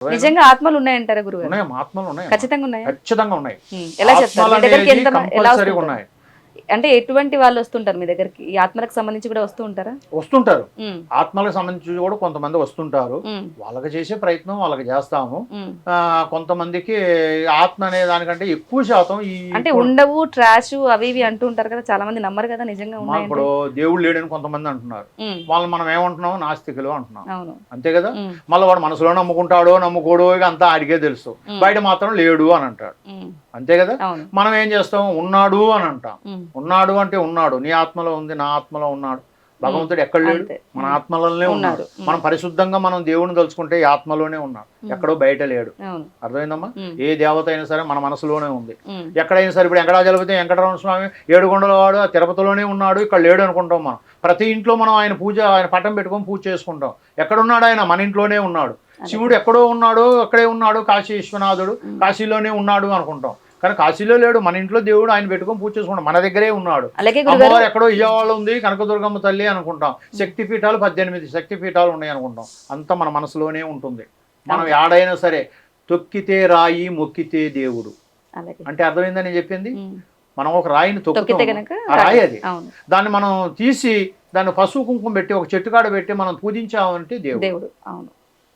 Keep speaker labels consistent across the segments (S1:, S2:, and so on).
S1: నిజంగా ఆత్మలు ఉన్నాయంటారా
S2: ఉన్నాయి ఆత్మలు ఉన్నాయి
S1: ఖచ్చితంగా ఉన్నాయా?
S2: ఖచ్చితంగా ఉన్నాయి.
S1: ఎలా చెప్తారు?
S2: ఆత్మలు
S1: మీ దగ్గరికి
S2: అనేది
S1: ఎంత మ- ఎలా
S2: కంపల్సరీగా
S1: వస్తుంటారు?
S2: ఉన్నాయి.
S1: అంటే ఎటువంటి వాళ్ళు వస్తుంటారు మీ దగ్గరికి? ఈ ఆత్మలకు సంబంధించి కూడా వస్తూ ఉంటారా?
S2: వస్తుంటారు. ఆత్మలకు సంబంధించి కూడా కొంతమంది వస్తుంటారు. వాళ్ళకి చేసే ప్రయత్నం వాళ్ళకి చేస్తాము. కొంతమందికి ఆత్మ అనే దానికంటే ఎక్కువ శాతం ఈ
S1: అంటే ఉండవు ట్రాష్ అవి ఇవి అంటూ ఉంటారు కదా చాలా మంది నమ్మరు కదా నిజంగా
S2: ఇప్పుడు దేవుడు లేడని కొంతమంది అంటున్నారు.
S1: ఉమ్,
S2: వాళ్ళని మనం ఏమంటున్నాం నాస్తికులు అంటున్నాం. అంతే కదా? మళ్ళీ వాడు మనసులో నమ్ముకుంటాడో నమ్ముకోడో ఇక అంతా ఆడికే తెలుసు. బయట మాత్రం లేడు అని అంటాడు. అంతే కదా? మనం ఏం చేస్తాం? ఉన్నాడు అని అంటాం. ఉన్నాడు అంటే ఉన్నాడు. నీ ఆత్మలో ఉంది నా ఆత్మలో ఉన్నాడు. భగవంతుడు ఎక్కడ లేడు? మన ఆత్మలోనే ఉన్నాడు. మనం పరిశుద్ధంగా మనం దేవుని తలుచుకుంటే ఈ ఆత్మలోనే ఉన్నాడు. ఎక్కడో బయట లేడు. అర్థమైందమ్మా? ఏ దేవత అయినా సరే మన మనసులోనే ఉంది. ఎక్కడైనా సరే ఇప్పుడు వెంకటాచలపతి వెంకటరమణ స్వామి ఏడుకొండల వాడు ఆ తిరుపతిలోనే ఉన్నాడు. ఇక్కడ లేడు అనుకుంటాం మనం. ప్రతి ఇంట్లో మనం ఆయన పూజ ఆయన పటం పెట్టుకొని పూజ చేసుకుంటాం. ఎక్కడున్నాడు ఆయన? మన ఇంట్లోనే ఉన్నాడు. శివుడు ఎక్కడో ఉన్నాడు అక్కడే ఉన్నాడు కాశీ విశ్వనాథుడు. కాశీలోనే ఉన్నాడు అనుకుంటాం. కానీ కాశీలో లేడు. మన ఇంట్లో దేవుడు ఆయన పెట్టుకొని పూజ చేసుకుంటాం మన దగ్గరే ఉన్నాడు. అమ్మవారు ఎక్కడో ఇయ్యవాళ్ళు ఉంది కనకదుర్గమ్మ తల్లి అనుకుంటాం. శక్తి పీఠాలు పద్దెనిమిది శక్తి పీఠాలు ఉన్నాయి అనుకుంటాం. అంతా మన మనసులోనే ఉంటుంది. మనం ఏడైనా సరే తొక్కితే రాయి మొక్కితే దేవుడు. అంటే అర్థమైందని నేను చెప్పింది? మనం ఒక రాయిని
S1: తొక్కితే
S2: రాయి అది. దాన్ని మనం తీసి దాన్ని పసుపు కుంకుమ పెట్టి ఒక చెట్టు కాడ పెట్టి మనం పూజించామంటే దేవుడు.
S1: దేవుడు. అవును.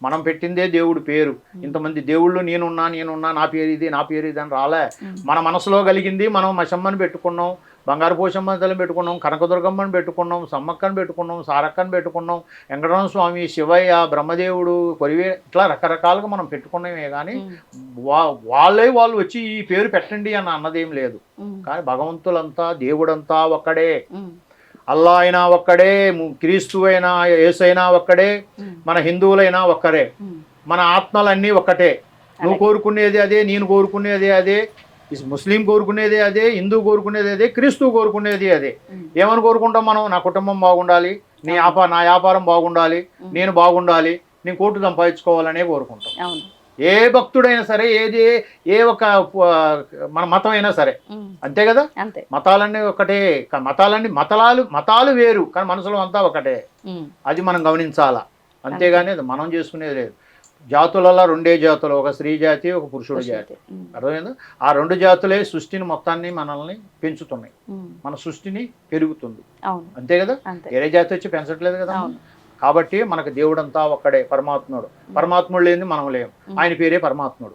S2: మనం పెట్టిందే దేవుడు పేరు. ఇంతమంది దేవుళ్ళు నేనున్నా నేనున్నా నా పేరు ఇది నా పేరు ఇది అని రాలే. మన మనసులో కలిగింది మనం మసమ్మని పెట్టుకున్నాం బంగారు పోషమ్మ తల్లిని పెట్టుకున్నాం కనకదుర్గమ్మని పెట్టుకున్నాం సమ్మక్కని పెట్టుకున్నాం సారక్కని పెట్టుకున్నాం వెంకటరమణ స్వామి శివయ్య బ్రహ్మదేవుడు కొరివే ఇట్లా రకరకాలుగా మనం పెట్టుకున్నామే కానీ వా వాళ్ళే వాళ్ళు వచ్చి ఈ పేరు పెట్టండి అని అన్నదేం లేదు. కానీ భగవంతులంతా దేవుడంతా ఒక్కడే. అల్లా అయినా ఒక్కడే క్రీస్తు అయినా యేసైనా ఒక్కడే మన హిందువులైనా ఒక్కరే. మన ఆత్మలన్నీ ఒక్కటే. నువ్వు కోరుకునేది అదే నేను కోరుకునేది అదే ముస్లిం కోరుకునేది అదే హిందూ కోరుకునేది అదే క్రీస్తు కోరుకునేది అదే. ఏమని కోరుకుంటాం మనం? నా కుటుంబం బాగుండాలి నీ వ్యాపారం నా వ్యాపారం బాగుండాలి నేను బాగుండాలి నేను కోర్టు సంపాదించుకోవాలనే కోరుకుంటాం. ఏ భక్తుడైనా సరే ఏది ఏ ఒక మన మతం అయినా సరే అంతే కదా?
S1: అంతే.
S2: మతాలన్నీ ఒకటే. మతాలన్నీ మతాలు మతాలు వేరు కానీ మనసులో అంతా ఒకటే. అది మనం గమనించాలా? అంతేగాని అది మనం చేసుకునేది లేదు. జాతులలో రెండే జాతులు ఒక స్త్రీ జాతి ఒక పురుషుడు జాతి. అర్థమైందా? ఆ రెండు జాతులే సృష్టిని మొత్తాన్ని మనల్ని పెంచుతున్నాయి. మన సృష్టిని పెరుగుతుంది. అంతే కదా? వేరే జాతి వచ్చి పెంచట్లేదు కదా? కాబట్టి మనకు దేవుడంతా ఒక్కడే పరమాత్ముడు. పరమాత్ముడు లేని మనం లేము. ఆయన పేరే పరమాత్ముడు.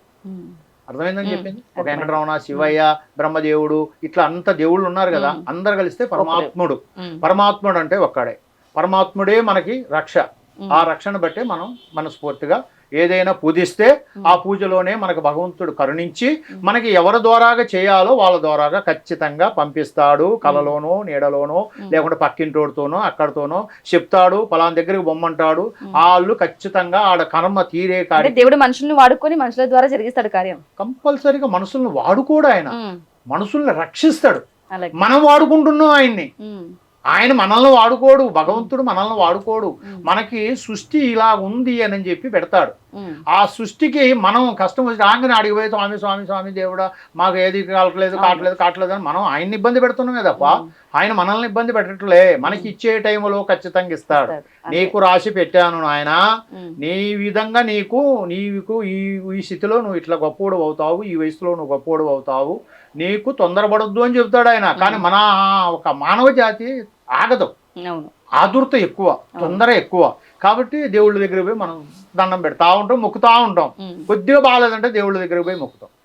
S2: అర్థమైందని. చెప్పింది? ఒక. వెంకటరమణ శివయ్య బ్రహ్మదేవుడు ఇట్లా అంత దేవుళ్ళు ఉన్నారు కదా. అందరు కలిస్తే పరమాత్ముడు. పరమాత్ముడు అంటే ఒక్కడే. పరమాత్ముడే మనకి రక్ష. ఆ రక్షణ బట్టే మనం మనస్ఫూర్తిగా ఏదైనా పూజిస్తే ఆ పూజలోనే మనకు భగవంతుడు కరుణించి మనకి ఎవరి ద్వారాగా చేయాలో వాళ్ళ ద్వారాగా ఖచ్చితంగా పంపిస్తాడు కలలోనో నీడలోనో లేకుంటే పక్కింటోడితోనో అక్కడితోనో చెప్తాడు పలానా దగ్గరికి బొమ్మంటాడు. వాళ్ళు ఖచ్చితంగా ఆడ కర్మ తీరే కాడి
S1: దేవుడు మనుషుల్ని వాడుకొని మనుషుల ద్వారా జరిగిస్తాడు కార్యం.
S2: కంపల్సరీగా మనుషుల్ని వాడుకోడు ఆయన. మనుషుల్ని రక్షిస్తాడు. మనం వాడుకుంటున్నాం ఆయన్ని. ఆయన మనల్ని వాడుకోడు భగవంతుడు మనల్ని వాడుకోడు. మనకి సృష్టి ఇలా ఉంది అని చెప్పి పెడతాడు. ఆ సృష్టికి మనం కష్టం వచ్చి ఆంగని అడిగిపోయి స్వామి స్వామి స్వామి దేవుడా మాకు ఏది కావట్లేదు కావట్లేదు కావట్లేదు అని మనం ఆయన ఇబ్బంది పెడుతున్నామే తప్ప ఆయన మనల్ని ఇబ్బంది పెట్టట్లే. మనకి ఇచ్చే టైంలో ఖచ్చితంగా ఇస్తాడు. నీకు రాసి పెట్టాను నాయన.
S1: ఉమ్,
S2: నీ విధంగా నీకు నీకు ఈ ఈ స్థితిలో నువ్వు ఇట్లా గొప్పోడు అవుతావు ఈ వయసులో నువ్వు గొప్పోడు అవుతావు. నీకు తొందరపడొద్దు అని చెప్తాడు ఆయన. కానీ మన ఒక మానవ జాతి ఆగదు. ఆదుర్త ఎక్కువ తొందర ఎక్కువ. కాబట్టి దేవుళ్ళ దగ్గర పోయి మనం దండం పెడతా ఉంటాం మొక్కుతా ఉంటాం. కొద్దిగా బాగాలేదంటే దేవుళ్ళ దగ్గర పోయి మొక్కుతాం.